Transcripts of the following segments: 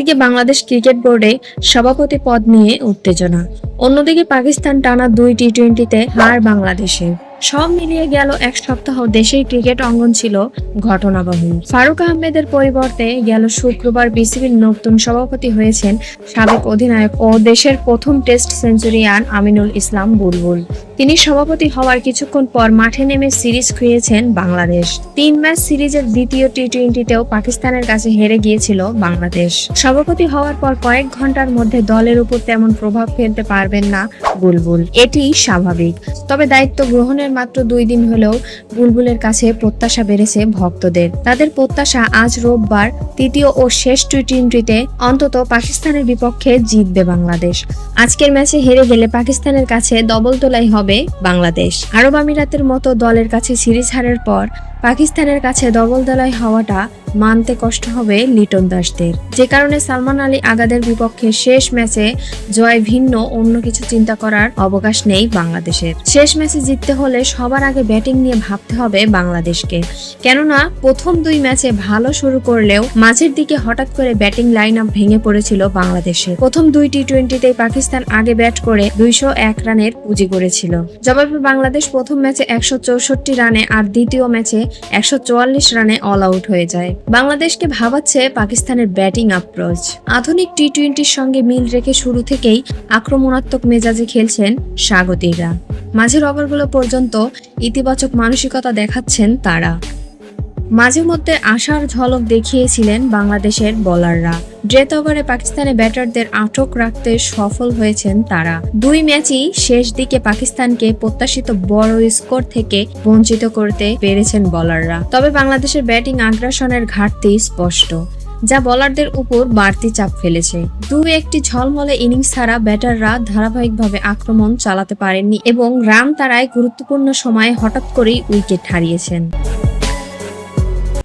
এদিকে বাংলাদেশ ক্রিকেট বোর্ডে সভাপতি পদ নিয়ে উত্তেজনা। অন্যদিকে পাকিস্তান টানা দুই টি টোয়েন্টিতে হার বাংলাদেশের সব মিলিয়ে গেল এক সপ্তাহ দেশের ক্রিকেট অঙ্গন ছিল ঘটনাবহুল। ফারুক আহমেদের পরিবর্তে গেল শুক্রবার বিসিবির নতুন সভাপতি হয়েছেন সাবেক অধিনায়ক ও দেশের প্রথম টেস্ট সেঞ্চুরিয়ান আমিনুল ইসলাম বুলবুল। তিনি সভাপতি হওয়ার কিছুক্ষণ পর মাঠে নেমে সিরিজ খুঁয়েছেন বাংলাদেশ। তিন ম্যাচ সিরিজের দ্বিতীয় টি টোয়েন্টিতেও পাকিস্তানের কাছে হেরে গিয়েছিল বাংলাদেশ। সভাপতি হওয়ার পর কয়েক ঘণ্টার মধ্যে দলের উপর তেমন প্রভাব ফেলতে পারবেন না বুলবুল। এটি স্বাভাবিক। তবে দায়িত্ব গ্রহণের মাত্র দুই দিন হলেও বুলবুলের কাছে প্রত্যাশা বেড়েছে ভক্তদের। তাদের প্রত্যাশা আজ রোববার তৃতীয় ও শেষ টি টোয়েন্টিতে অন্তত পাকিস্তানের বিপক্ষে জিতবে বাংলাদেশ। আজকের ম্যাচে হেরে গেলে পাকিস্তানের কাছে ডবল তোলাই হবে বাংলাদেশ। আরব আমিরাতের মতো দলের কাছে সিরিজ হারের পর পাকিস্তানের কাছে ডবল দলাই হওয়াটা মানতে কষ্ট হবে লিটন দাসদের। যে কারণে সালমান আলী আগাদের বিপক্ষে শেষ ম্যাচে জয় ভিন্ন, অন্য কিছু চিন্তা করার অবকাশ নেই বাংলাদেশের। শেষ ম্যাচে জিততে হলে সবার আগে ব্যাটিং নিয়ে ভাবতে হবে বাংলাদেশকে। কেননা, প্রথম দুই ম্যাচে ভালো শুরু করলেও মাঝের দিকে হঠাৎ করে ব্যাটিং লাইন আপ ভেঙে পড়েছিল বাংলাদেশে প্রথম দুই টি টোয়েন্টিতেই পাকিস্তান আগে ব্যাট করে দুইশো এক রানের পুঁজি করেছিল জবাবে বাংলাদেশ প্রথম ম্যাচে একশো চৌষট্টি রানে আর দ্বিতীয় ম্যাচে একশো চুয়াল্লিশ রানে অল আউট হয়ে যায়। বাংলাদেশকে ভাবাচ্ছে পাকিস্তানের ব্যাটিং আপ্রোচ আধুনিক টি টোয়েন্টির সঙ্গে মিল রেখে শুরু থেকেই আক্রমণাত্মক মেজাজে খেলছেন স্বাগতিকরা। মাঝের ওভারগুলো পর্যন্ত ইতিবাচক মানসিকতা দেখাচ্ছেন তারা। মাঝে মধ্যে আশার ঝলক দেখিয়েছিলেন বাংলাদেশের বোলাররা। ড্রেথ ওভারে পাকিস্তানি ব্যাটারদের আটক রাখতে সফল হয়েছেন তারা। দুই ম্যাচই শেষ দিকে পাকিস্তানকে প্রত্যাশিত বড় স্কোর থেকে বঞ্চিত করতে পেরেছেন বোলাররা। তবে বাংলাদেশের ব্যাটিং আগ্রাসনের ঘাটতি স্পষ্ট, যা বোলারদের উপর বাড়তি চাপ ফেলেছে। দু একটি ঝলমলে ইনিংস ছাড়া ব্যাটাররা ধারাবাহিকভাবে আক্রমণ চালাতে পারেননি এবং রান তারায় গুরুত্বপূর্ণ সময়ে হঠাৎ করেই উইকেট হারিয়েছেন।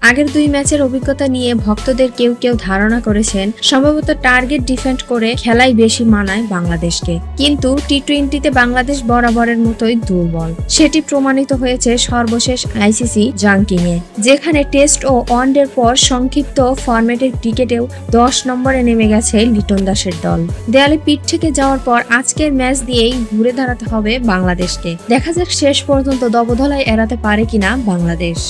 আগের দুই ম্যাচের অভিজ্ঞতা নিয়ে ভক্তদের কেউ কেউ ধারণা করেছেন, সম্ভবত টার্গেট ডিফেন্ড করে খেলাই বেশি মানায় বাংলাদেশকে। কিন্তু টি টোয়েন্টিতে বাংলাদেশ বরাবরের মতোই দুর্বল। সেটি প্রমাণিত হয়েছে সর্বশেষ আইসিসি জাঙ্কিং এ যেখানে টেস্ট ও ওয়ানডের পর সংক্ষিপ্ত ফরম্যাটের ক্রিকেটেও দশ নম্বরে নেমে গেছে লিটন দাসের দল। দেয়ালে পিঠ থেকে যাওয়ার পর আজকের ম্যাচ দিয়েই ঘুরে দাঁড়াতে হবে বাংলাদেশকে। দেখা যাক শেষ পর্যন্ত দবধলাই এড়াতে পারে কিনা বাংলাদেশ।